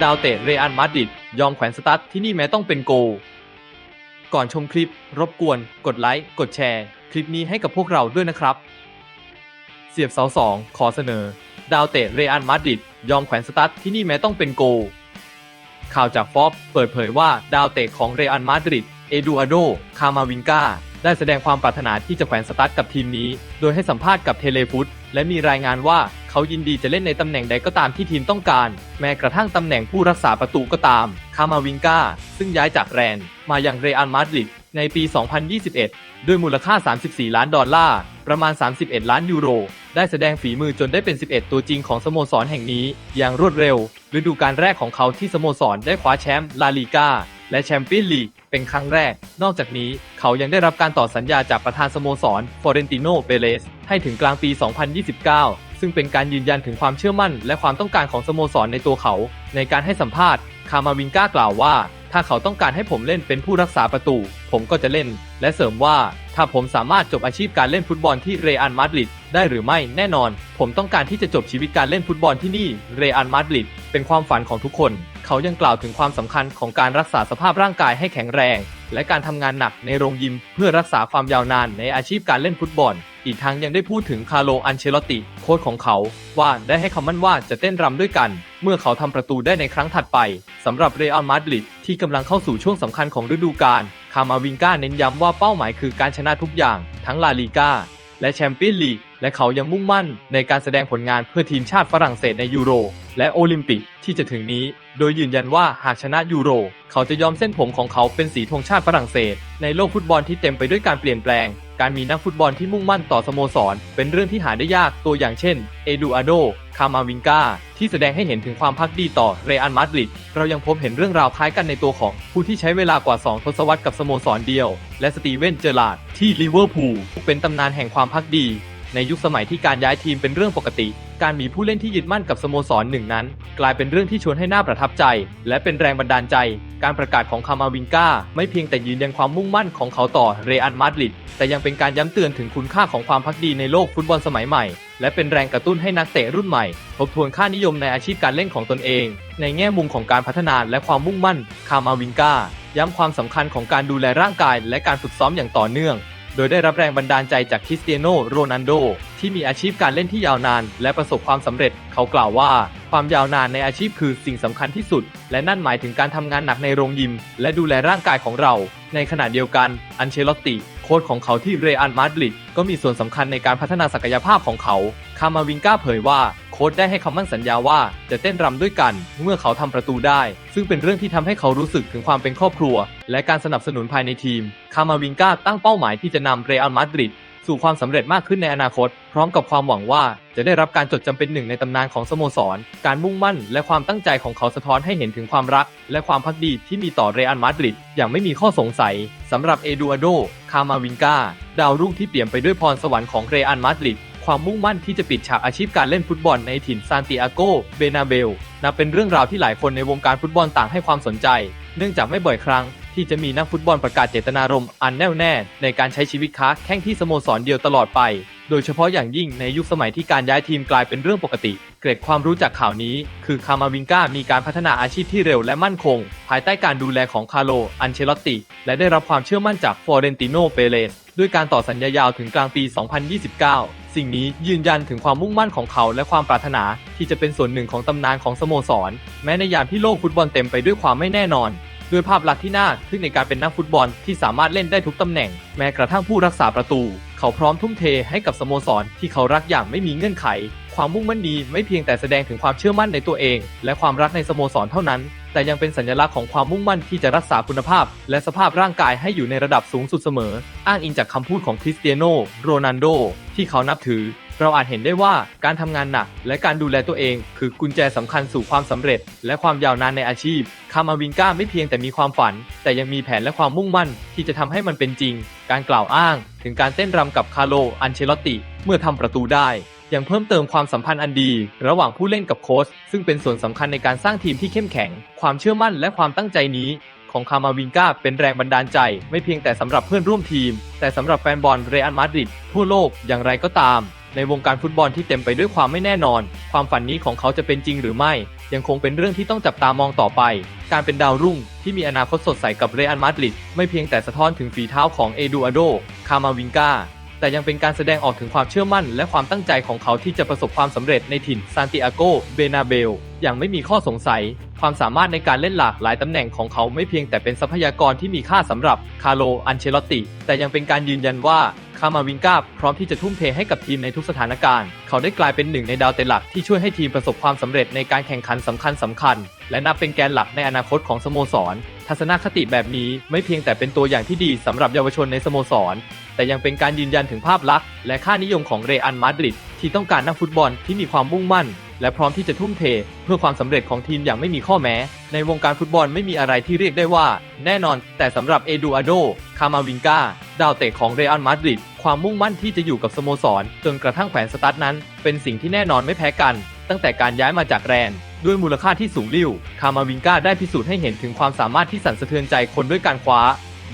ดาวเตะเรอัลมาดริดยอมแขวนสตั๊ดที่นี่แม้ต้องเป็นโก ก่อนชมคลิปรบกวน กดไลค์ กดแชร์ คลิปนี้ให้กับพวกเราด้วยนะครับ เสียบเสาสองขอเสนอ ดาวเตะเรอัลมาดริดยอมแขวนสตั๊ดที่นี่แม้ต้องเป็นโก ข่าวจากฟอบเปิดเผยว่าดาวเตะของเรอัลมาดริดเอดูอาโด คามาวิงกาได้แสดงความปรารถนาที่จะแขวนสตั๊ดกับทีมนี้ โดยให้สัมภาษณ์กับเทเลฟุตและมีรายงานว่า เขายินดีจะเล่นในตำแหน่งใดก็ตามที่ทีมต้องการ แม้กระทั่งตำแหน่งผู้รักษาประตูก็ตาม คามาวิงกาซึ่งย้ายจากแรนมาอย่างเรอัลมาดริดในปี 2021 ด้วยมูลค่า 34 ล้านดอลลาร์ ประมาณ 31 ล้านยูโร ได้แสดงฝีมือจนได้เป็น 11 ตัวจริงของสโมสรแห่งนี้ อย่างรวดเร็ว ฤดูกาลแรกของเขาที่สโมสรได้คว้าแชมป์ลาลีกาและแชมเปี้ยนลีกเป็นครั้งแรก นอกจากนี้เขายังได้รับการต่อสัญญาจากประธานสโมสรฟอเรนติโน เปเรส ให้ถึงกลางปี 2029 ซึ่งเป็นการยืนยันถึงความเชื่อมั่น และความต้องการของสโมสรในตัวเขา ในการให้สัมภาษณ์ คามาวิงก้ากล่าวว่า ถ้าเขาต้องการให้ผมเล่นเป็นผู้รักษาประตู ผมก็จะเล่น และเสริมว่า ถ้าผมสามารถจบอาชีพการเล่นฟุตบอลที่เรอัลมาดริดได้หรือไม่แน่นอน ผมต้องการที่จะจบชีวิตการเล่นฟุตบอลที่นี่เรอัลมาดริดเป็นความฝันของทุกคน เขายังกล่าวถึงความสำคัญของการรักษาสภาพร่างกายให้แข็งแรง และการทำงานหนักในโรงยิม เพื่อรักษาความยาวนานในอาชีพการเล่นฟุตบอล อีกทั้งยังได้พูดถึงคาร์โลอันเชลติ โค้ชของเขาว่าได้ให้คำมั่นว่าจะเต้นรำด้วยกัน เมื่อเขาทำประตูได้ในครั้งถัดไปสำหรับเรอัลมาดริดที่กำลังเข้าสู่ช่วงสำคัญของฤดูกาลคามาวิงกาเน้นย้ำว่าเป้าหมายคือการชนะทุกอย่าง ทั้งลาลีกาและแชมเปี้ยนลีกและเขายังมุ่งมั่นในการแสดงผลงานเพื่อทีมชาติฝรั่งเศสในยูโร และโอลิมปิกที่จะถึงนี้ โดยยืนยันว่าหากชนะยูโร เขาจะยอมเส้นผมของเขาเป็นสีธงชาติฝรั่งเศส ในโลกฟุตบอลที่เต็มไปด้วยการเปลี่ยนแปลง การมีนักฟุตบอลที่มุ่งมั่นต่อสโมสร เป็นเรื่องที่หาได้ยากตัวอย่างเช่น เอดูอาโด คามาวิงกา ที่แสดงให้เห็นถึงความพักดีต่อเรอัลมาดริด เรายังพบเห็นเรื่องราวคล้ายกันในตัวของผู้ที่ใช้เวลากว่า 2 ทศวรรษกับสโมสรเดียว และสตีเวน เจอร์ลาดที่ลิเวอร์พูลเป็นตำนานแห่งความพักดี ในยุคสมัยที่การย้ายทีมเป็นเรื่องปกติ การมีผู้เล่นที่ยึดมั่นกับสโมสรหนึ่งนั้น กลายเป็นเรื่องที่ชวนให้น่าประทับใจ และเป็นแรงบันดาลใจ การประกาศของคามาวิงกาไม่เพียงแต่ยืนยันความมุ่งมั่นของเขาต่อเรอัลมาดริดแต่ยังเป็นการย้ำเตือนถึงคุณค่าของความพักดีในโลกฟุตบอลสมัยใหม่ และเป็นแรงกระตุ้นให้นักเตะรุ่นใหม่ ทบทวนค่านิยมในอาชีพการเล่นของตนเอง ในแง่มุมของการพัฒนาและความมุ่งมั่นคามาวิงกาย้ำความสำคัญของการดูแลร่างกาย และการฝึกซ้อมอย่างต่อเนื่อง โดยได้รับแรงบันดาลใจจากคริสเตียโนโรนัลโด ที่มีอาชีพการเล่นที่ยาวนาน และประสบความสำเร็จ เขากล่าวว่า ความยาวนานในอาชีพคือสิ่งสำคัญที่สุด และนั่นหมายถึงการทำงานหนักในโรงยิม และดูแลร่างกายของเรา ในขณะเดียวกัน อันเชลอตติโค้ชของเขาที่เรอัลมาดริดก็มีส่วนสำคัญในการพัฒนาศักยภาพของเขา คามาวิงกาเผยว่า โค้ชได้ให้คำมั่นสัญญาว่าจะเต้นรำด้วยกัน เมื่อเขาทำประตูได้ ซึ่งเป็นเรื่องที่ทำให้เขารู้สึกถึงความเป็นครอบครัว และการสนับสนุนภายในทีม คามาวิงกาตั้งเป้าหมายที่จะนำเรอัลมาดริดสู่ความสำเร็จมากขึ้นในอนาคต พร้อมกับความหวังว่าจะได้รับการจดจำเป็นหนึ่งในตำนานของสโมสร การมุ่งมั่นและความตั้งใจของเขาสะท้อนให้เห็นถึงความรัก และความพักดีที่มีต่อเรอัลมาดริดอย่างไม่มีข้อสงสัยสำหรับเอดูอาโด คามาวิงกาดาวรุ่งที่เปี่ยมไปด้วยพรสวรรค์ของเรอัลมาดริด ความมุ่งมั่นที่จะปิดฉากอาชีพการเล่นฟุตบอลในถิ่นซานติอาโก เบนาเบลนับเป็นเรื่องราวที่หลายคนในวงการฟุตบอลต่างให้ความสนใจ เนื่องจากไม่บ่อยครั้งที่จะมีนักฟุตบอลประกาศเจตนารมณ์อันแน่วแน่ในการใช้ชีวิตค้าแข่งที่สโมสรเดียวตลอดไป โดยเฉพาะอย่างยิ่งในยุคสมัยที่การย้ายทีมกลายเป็นเรื่องปกติ เกร็ดความรู้จากข่าวนี้ คือคามาวิงกามีการพัฒนาอาชีพที่เร็วและมั่นคง ภายใต้การดูแลของคาร์โล อันเชลอตติ และได้รับความเชื่อมั่นจากฟอเรนติโน เปเรสด้วยการต่อสัญญายาวถึงกลางปี 2029 สิ่งนี้ยืนยันถึงความมุ่งมั่นของเขาและความปรารถนาที่จะเป็นส่วนหนึ่งของตำนานของสโมสร แม้ในยามที่โลกฟุตบอลเต็มไปด้วยความไม่แน่นอนด้วยภาพลักษณ์ที่น่าทึ่งในการเป็นนักฟุตบอลที่สามารถเล่นได้ทุกตำแหน่ง แม้กระทั่งผู้รักษาประตู เขาพร้อมทุ่มเทให้กับสโมสรที่เขารักอย่างไม่มีเงื่อนไข ความมุ่งมั่นนี้ไม่เพียงแต่แสดงถึงความเชื่อมั่นในตัวเอง และความรักในสโมสรเท่านั้น แต่ยังเป็นสัญลักษณ์ของความมุ่งมั่นที่จะรักษาคุณภาพ และสภาพร่างกายให้อยู่ในระดับสูงสุดเสมอ อ้างอิงจากคำพูดของคริสเตียโนโรนัลโดที่เขานับถือ เราอาจเห็นได้ว่าการทำงานหนัก และการดูแลตัวเอง คือกุญแจสำคัญสู่ความสำเร็จ และความยาวนานในอาชีพ คามาวิงกาไม่เพียงแต่มีความฝัน แต่ยังมีแผนและความมุ่งมั่น ที่จะทำให้มันเป็นจริง การกล่าวอ้าง ถึงการเต้นรำกับคาร์โล อันเชลอตติ เมื่อทำประตูได้ ยังเพิ่มเติมความสัมพันธ์อันดี ระหว่างผู้เล่นกับโค้ชซึ่งเป็นส่วนสำคัญในการสร้างทีมที่เข้มแข็ง ความเชื่อมั่นและความตั้งใจนี้ของคามาวิงกาเป็นแรงบันดาลใจ ไม่เพียงแต่สำหรับเพื่อนร่วมทีม แต่สำหรับแฟนบอลเรอัลมาดริดทั่วโลกอย่างไรก็ตาม ในวงการฟุตบอลที่เต็มไปด้วยความไม่แน่นอน ความฝันนี้ของเขาจะเป็นจริงหรือไม่ ยังคงเป็นเรื่องที่ต้องจับตามองต่อไป การเป็นดาวรุ่งที่มีอนาคตสดใสกับเรอัลมาดริดไม่เพียงแต่สะท้อนถึงฝีเท้าของเอดูอาโดคามาวิงกา แต่ยังเป็นการแสดงออกถึงความเชื่อมั่น และความตั้งใจของเขาที่จะประสบความสำเร็จในถิ่นซานติอาโก เบนาเบล อย่างไม่มีข้อสงสัย ความสามารถในการเล่นหลากหลายตำแหน่งของเขาไม่เพียงแต่เป็นทรัพยากรที่มีค่าสำหรับคาร์โล อันเชลตติแต่ยังเป็นการยืนยันว่าคามาวิงกาพร้อมที่จะทุ่มเทให้กับทีมในทุกสถานการณ์ เขาได้กลายเป็นหนึ่งในดาวเตะหลักที่ช่วยให้ทีมประสบความสำเร็จในการแข่งขันสำคัญสำคัญ และนับเป็นแกนหลักในอนาคตของสโมสร ทัศนคติแบบนี้ไม่เพียงแต่เป็นตัวอย่างที่ดีสำหรับเยาวชนในสโมสร แต่ยังเป็นการยืนยันถึงภาพลักษณ์และค่านิยมของเรอัลมาดริดที่ต้องการนักฟุตบอลที่มีความมุ่งมั่น และพร้อมที่จะทุ่มเท เพื่อความสำเร็จของทีมอย่างไม่มีข้อแม้ ในวงการฟุตบอลไม่มีอะไรที่เรียกได้ว่า แน่นอน แต่สำหรับเอดูอาโด คามาวิงกาดาวเตะของเรอัลมาดริดความมุ่งมั่นที่จะอยู่กับสโมสร จนกระทั่งแขวนสตาร์ทนั้น เป็นสิ่งที่แน่นอนไม่แพ้กัน ตั้งแต่การย้ายมาจากแรน ด้วยมูลค่าที่สูงลิ่ว คามาวิงกาได้พิสูจน์ให้เห็นถึงความสามารถที่สั่นสะเทือนใจคนด้วยการคว้า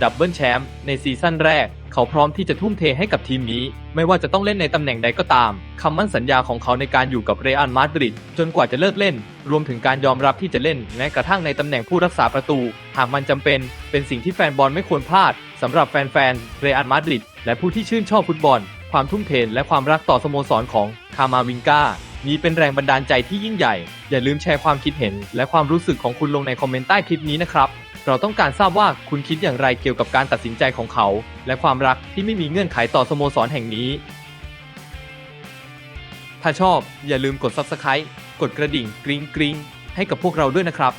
ดับเบิลแชมป์ในซีซั่นแรก เขาพร้อมที่จะทุ่มเทให้กับทีมนี้ ไม่ว่าจะต้องเล่นในตำแหน่งใดก็ตาม คำมั่นสัญญาของเขาในการอยู่กับเรอัลมาดริดจนกว่าจะเลิกเล่น รวมถึงการยอมรับที่จะเล่นแม้กระทั่งในตำแหน่งผู้รักษาประตู หากมันจำเป็น เป็นสิ่งที่แฟนบอลไม่ควรพลาดสำหรับแฟนๆเรอัลมาดริดและผู้ที่ชื่นชอบฟุตบอล ความทุ่มเทและความรักต่อสโมสรของคามาวิงกา นี้เป็นแรงบันดาลใจที่ยิ่งใหญ่ อย่าลืมแชร์ความคิดเห็น และความรู้สึกของคุณลงในคอมเมนต์ใต้คลิปนี้นะครับ เราต้องการทราบว่าคุณคิดอย่างไรเกี่ยวกับการตัดสินใจของเขา และความรักที่ไม่มีเงื่อนไขต่อสโมสรแห่งนี้ ถ้าชอบอย่าลืมกด Subscribe กดกระดิ่งกริ๊งกริ๊งให้กับพวกเราด้วยนะครับ